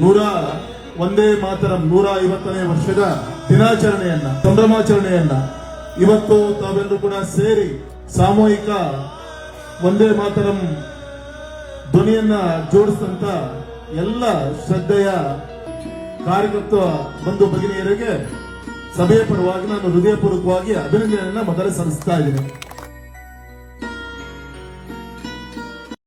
ನೂರ ಒಂದೇ ಮಾತರಂ ನೂರ ಐವತ್ತನೇ ವರ್ಷದ ದಿನಾಚರಣೆಯನ್ನ ಸಂಭ್ರಮಾಚರಣೆಯನ್ನ ಇವತ್ತು ತಾವೆಲ್ಲರೂ ಕೂಡ ಸೇರಿ ಸಾಮೂಹಿಕ ಒಂದೇ ಮಾತರಂ ಧ್ವನಿಯನ್ನ ಜೋಡಿಸಿದಂತ ಎಲ್ಲ ಶ್ರದ್ಧೆಯ ಕಾರ್ಯಕರ್ತ ಬಂಧು ಭಗಿನಿಯರಿಗೆ ಸಭೆಯ ಪರವಾಗಿ ನಾನು ಹೃದಯಪೂರ್ವಕವಾಗಿ ಅಭಿನಂದನೆಯನ್ನ ಮೊದಲೇ ಸಲ್ಲಿಸ್ತಾ ಇದ್ದೀನಿ.